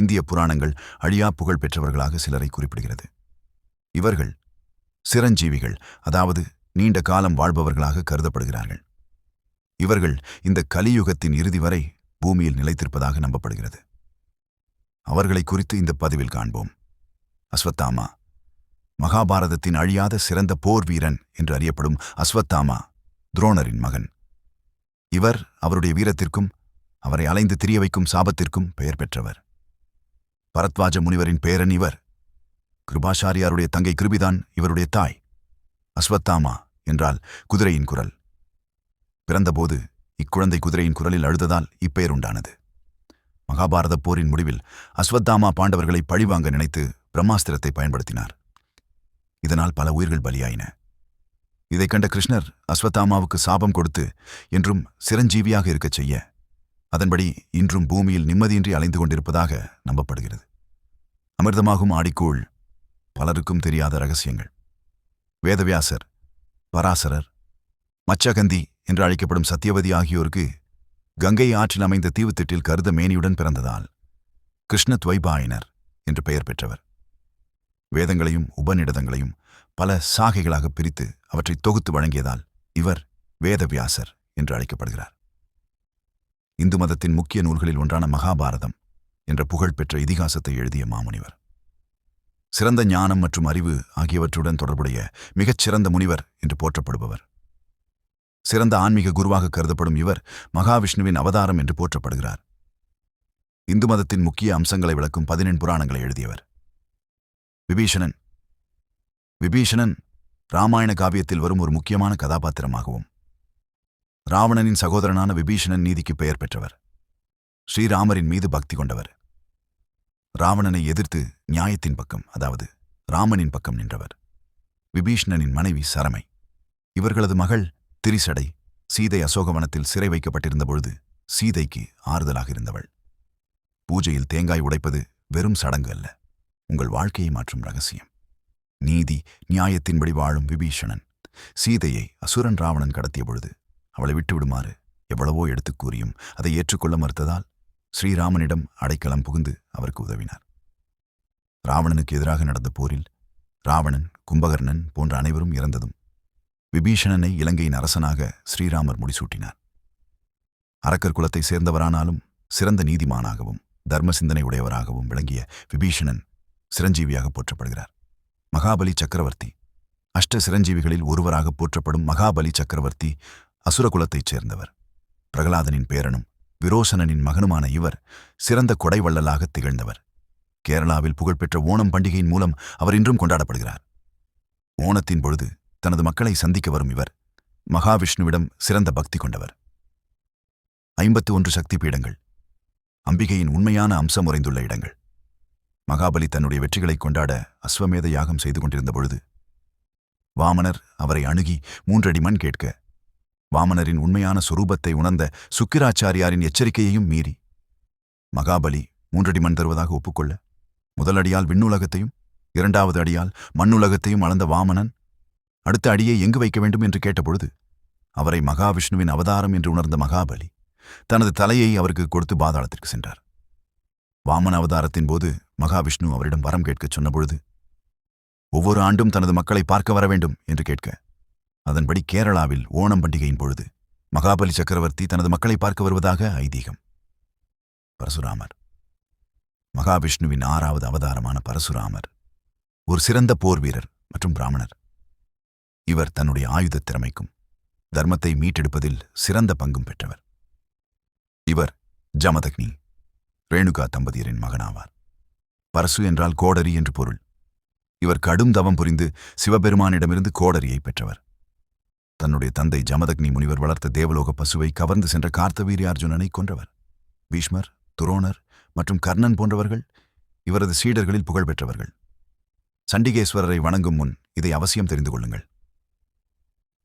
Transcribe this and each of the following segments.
இந்திய புராணங்கள் அழியா புகழ் பெற்றவர்களாக சிலரை குறிப்பிடுகிறது. இவர்கள் சிரஞ்சீவிகள் அதாவது நீண்ட காலம் வாழ்பவர்களாக கருதப்படுகிறார்கள். இவர்கள் இந்த கலியுகத்தின் இறுதி வரை பூமியில் நிலைத்திருப்பதாக நம்பப்படுகிறது. அவர்களை குறித்து இந்த பதிவில் காண்போம். அஸ்வத்தாமா மகாபாரதத்தின் அழியாத சிறந்த போர் வீரன் என்று அறியப்படும் அஸ்வத்தாமா துரோணரின் மகன். இவர் அவருடைய வீரத்திற்கும் அவரை அலைந்து திரிய வைக்கும் சாபத்திற்கும் பெயர் பெற்றவர். பரத்வாஜ முனிவரின் பேரன் இவர். கிருபாச்சாரியாருடைய தங்கை கிருபிதான் இவருடைய தாய். அஸ்வத்தாமா என்றால் குதிரையின் குரல். பிறந்தபோது இக்குழந்தை குதிரையின் குரலில் அழுததால் இப்பெயர் உண்டானது. மகாபாரதப் போரின் முடிவில் அஸ்வத்தாமா பாண்டவர்களை பழிவாங்க நினைத்து பிரம்மாஸ்திரத்தை பயன்படுத்தினார். இதனால் பல உயிர்கள் பலியாயின. இதைக் கண்ட கிருஷ்ணர் அஸ்வத்தாமாவுக்கு சாபம் கொடுத்து என்றும் சிரஞ்சீவியாக இருக்கச் செய்ய அதன்படி இன்றும் பூமியில் நிம்மதியின்றி அலைந்து கொண்டிருப்பதாக நம்பப்படுகிறது. அமிர்தமாகும் ஆடிக்கோள் பலருக்கும் தெரியாத ரகசியங்கள். வேதவியாசர் பராசரர் மச்சகந்தி என்று அழைக்கப்படும் சத்தியவதி ஆகியோருக்கு கங்கை ஆற்றில் அமைந்த தீவுத்திட்டில் கருத மேனியுடன் பிறந்ததால் கிருஷ்ணத்வைபாயனர் என்று பெயர் பெற்றவர். வேதங்களையும் உபநிடதங்களையும் பல சாகைகளாக பிரித்து அவற்றை தொகுத்து வழங்கியதால் இவர் வேதவியாசர் என்று அழைக்கப்படுகிறார். இந்து மதத்தின் முக்கிய நூல்களில் ஒன்றான மகாபாரதம் என்ற புகழ்பெற்ற இதிகாசத்தை எழுதிய மாமுனிவர். சிறந்த ஞானம் மற்றும் அறிவு ஆகியவற்றுடன் தொடர்புடைய மிகச்சிறந்த முனிவர் என்று போற்றப்படுபவர். சிறந்த ஆன்மீக குருவாக கருதப்படும் இவர் மகாவிஷ்ணுவின் அவதாரம் என்று போற்றப்படுகிறார். இந்து மதத்தின் முக்கிய அம்சங்களை விளக்கும் பதினெண் புராணங்களை எழுதியவர். விபீஷணன். விபீஷணன் ராமாயண காவியத்தில் வரும் ஒரு முக்கியமான கதாபாத்திரமாகவும் ராவணனின் சகோதரனான விபீஷணன் நீதிக்கு பெயர் பெற்றவர். ஸ்ரீராமரின் மீது பக்தி கொண்டவர். ராவணனை எதிர்த்து நியாயத்தின் பக்கம் அதாவது ராமனின் பக்கம் நின்றவர். விபீஷ்ணனின் மனைவி சரமை. இவர்களது மகள் திரிசடை சீதை அசோகவனத்தில் சிறை வைக்கப்பட்டிருந்த பொழுது சீதைக்கு ஆறுதலாக இருந்தவள். பூஜையில் தேங்காய் உடைப்பது வெறும் சடங்கு அல்ல உங்கள் வாழ்க்கையை மாற்றும் ரகசியம். நீதி நியாயத்தின்படி வாழும் விபீஷணன். சீதையை அசுரன் ராவணன் கடத்திய பொழுது அவளை விட்டுவிடுமாறு எவ்வளவோ எடுத்துக் கூறியும் அதை ஏற்றுக்கொள்ள மறுத்ததால் ஸ்ரீராமனிடம் அடைக்கலம் புகுந்து அவருக்கு உதவினார். ராவணனுக்கு எதிராக நடந்த போரில் ராவணன் கும்பகர்ணன் போன்ற அனைவரும் இறந்ததும் விபீஷணனை இலங்கையின் அரசனாக ஸ்ரீராமர் முடிசூட்டினார். அரக்கர் குலத்தை சேர்ந்தவரானாலும் சிறந்த நீதிமானாகவும் தர்ம சிந்தனை உடையவராகவும் விளங்கிய விபீஷணன் சிரஞ்சீவியாக போற்றப்படுகிறார். மகாபலி சக்கரவர்த்தி அஷ்ட சிரஞ்சீவிகளில் ஒருவராக போற்றப்படும் மகாபலி சக்கரவர்த்தி அசுரகுலத்தைச் சேர்ந்தவர். பிரகலாதனின் பேரனும் விரோசனனின் மகனுமான இவர் சிறந்த கொடைவள்ளலாக திகழ்ந்தவர். கேரளாவில் புகழ்பெற்ற ஓணம் பண்டிகையின் மூலம் அவர் இன்றும் கொண்டாடப்படுகிறார். ஓணத்தின் பொழுது தனது மக்களை சந்திக்க வரும் இவர் மகாவிஷ்ணுவிடம் சிறந்த பக்தி கொண்டவர். ஐம்பத்து ஒன்று சக்தி பீடங்கள் அம்பிகையின் உண்மையான அம்சம் உறைந்துள்ள இடங்கள். மகாபலி தன்னுடைய வெற்றிகளை கொண்டாட அஸ்வமேத யாகம் செய்து கொண்டிருந்த பொழுது வாமனர் அவரை அணுகி மூன்றடி மண் கேட்க வாமனரின் உண்மையான சுரூபத்தை உணர்ந்த சுக்கிராச்சாரியாரின் எச்சரிக்கையையும் மீறி. மகாபலி மூன்றடி மண் தருவதாக ஒப்புக்கொள்ள முதல் அடியால் விண்ணுலகத்தையும் இரண்டாவது அடியால் மண்ணுலகத்தையும் அளந்த வாமனன் அடுத்த அடியை எங்கு வைக்க வேண்டும் என்று கேட்டபொழுது அவரை மகாவிஷ்ணுவின் அவதாரம் என்று உணர்ந்த மகாபலி தனது தலையை அவருக்கு கொடுத்து பாதாளத்திற்கு சென்றார். வாமன அவதாரத்தின் போது மகாவிஷ்ணு அவரிடம் வரம் கேட்கச் சொன்னபொழுது ஒவ்வொரு ஆண்டும் தனது மக்களை பார்க்க வர வேண்டும் என்று கேட்க அதன்படி கேரளாவில் ஓணம் பண்டிகையின் பொழுது மகாபலி சக்கரவர்த்தி தனது மக்களை பார்க்க வருவதாக ஐதீகம். பரசுராமர். மகாவிஷ்ணுவின் ஆறாவது அவதாரமான பரசுராமர் ஒரு சிறந்த போர் வீரர் மற்றும் பிராமணர். இவர் தன்னுடைய ஆயுதத் திறமைக்கும் தர்மத்தை மீட்டெடுப்பதில் சிறந்த பங்கும் பெற்றவர். இவர் ஜமதக்னி ரேணுகா தம்பதியரின் மகனாவார். பரசு என்றால் கோடரி என்று பொருள். இவர் கடும் தவம் புரிந்து சிவபெருமானிடமிருந்து கோடரியை பெற்றவர். தன்னுடைய தந்தை ஜமதக்னி முனிவர் வளர்த்த தேவலோக பசுவை கவர்ந்து சென்ற கார்த்தவீரியார்ஜுனனை கொன்றவர். பீஷ்மர் துரோணர் மற்றும் கர்ணன் போன்றவர்கள் இவரது சீடர்களில் புகழ் பெற்றவர்கள். சண்டிகேஸ்வரரை வணங்கும் முன் இதை அவசியம் தெரிந்து கொள்ளுங்கள்.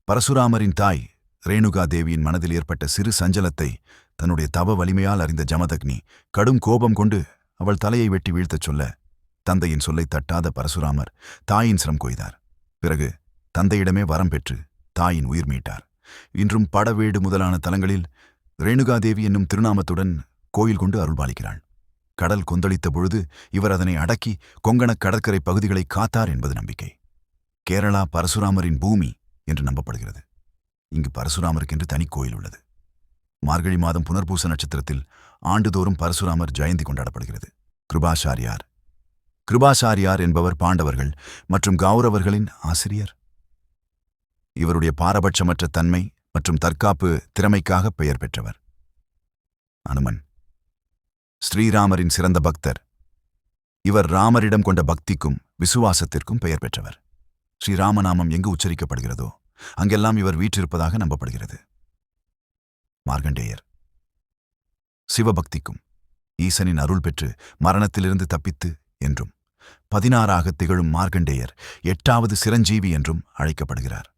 பரசுராமரின் தாய் ரேணுகா தேவியின் மனதில் ஏற்பட்ட சிறு சஞ்சலத்தை தன்னுடைய தவ வலிமையால் அறிந்த ஜமதக்னி கடும் கோபம் கொண்டு அவள் தலையை வெட்டி வீழ்த்தச் சொல்ல தந்தையின் சொல்லை தட்டாத பரசுராமர் தாயின் சிரம் கொய்தார். பிறகு தந்தையிடமே வரம் பெற்று தாயின் உயிர் மீட்டார். இன்றும் படவேடு முதலான தலங்களில் ரேணுகாதேவி என்னும் திருநாமத்துடன் கோயில் கொண்டு அருள்பாலிக்கிறாள். கடல் கொந்தளித்த பொழுது இவர் அதனை அடக்கி கொங்கணக் கடற்கரை பகுதிகளை காத்தார் என்பது நம்பிக்கை. கேரளா பரசுராமரின் பூமி என்று நம்பப்படுகிறது. இங்கு பரசுராமருக்கென்று தனி கோயில் உள்ளது. மார்கழி மாதம் புனர்பூச நட்சத்திரத்தில் ஆண்டுதோறும் பரசுராமர் ஜெயந்தி கொண்டாடப்படுகிறது. கிருபாசாரியார். கிருபாசாரியார் என்பவர் பாண்டவர்கள் மற்றும் கௌரவர்களின் ஆசிரியர். இவருடைய பாரபட்சமற்ற தன்மை மற்றும் தற்காப்பு திறமைக்காக பெயர் பெற்றவர். அனுமன். ஸ்ரீராமரின் சிறந்த பக்தர். இவர் ராமரிடம் கொண்ட பக்திக்கும் விசுவாசத்திற்கும் பெயர் பெற்றவர். ஸ்ரீராமநாமம் எங்கு உச்சரிக்கப்படுகிறதோ அங்கெல்லாம் இவர் வீற்றிருப்பதாக நம்பப்படுகிறது. மார்கண்டேயர் சிவபக்திக்கும் ஈசனின் அருள் பெற்று மரணத்திலிருந்து தப்பித்து என்றும் பதினாறாக திகழும் மார்கண்டேயர் எட்டாவது சிரஞ்சீவி என்றும் அழைக்கப்படுகிறார்.